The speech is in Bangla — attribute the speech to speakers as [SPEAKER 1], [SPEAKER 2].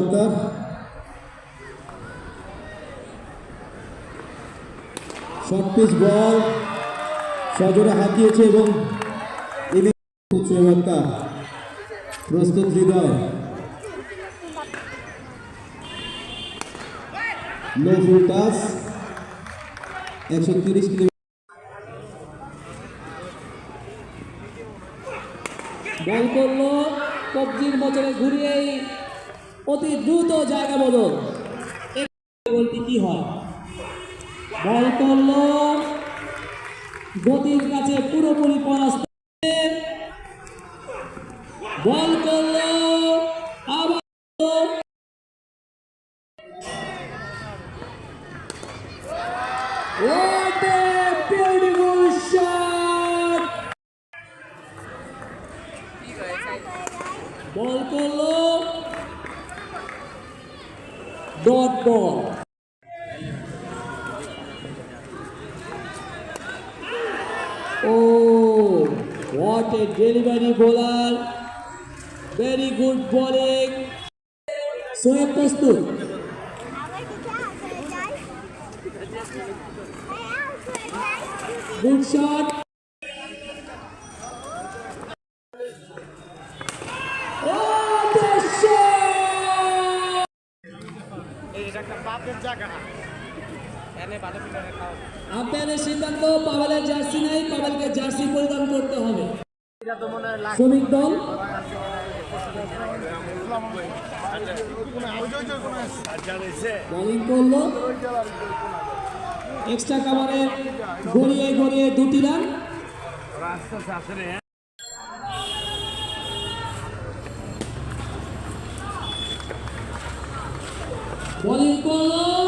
[SPEAKER 1] আক্তার শর্ট পিচ বল সজোরে হাতিয়েছে এবং সোয়েব প্রস্তুত হৃদয়। লো ফুল একশো তিরিশ
[SPEAKER 2] বল করল। কবজির মতনে ঘুরিয়েই অতি দ্রুত জায়গা বদল বলতে কি হয় বল করল, গতির কাছে পুরোপুরি পরাস্ত বল করল! Ball dot ball oh what a delivery bowler very good bowling Shoaib প্রস্তুত good shot Oh, the shot! আম্পায়ারের সিদ্ধান্ত পাবেলের জার্সি নেই পাবেলকে জার্সি পরিধান করতে হবে। শ্রমিক দল। বোলিং করল। এক্সট্রা কাভারে গড়িয়ে গড়িয়ে দুটি রান বোলিং করল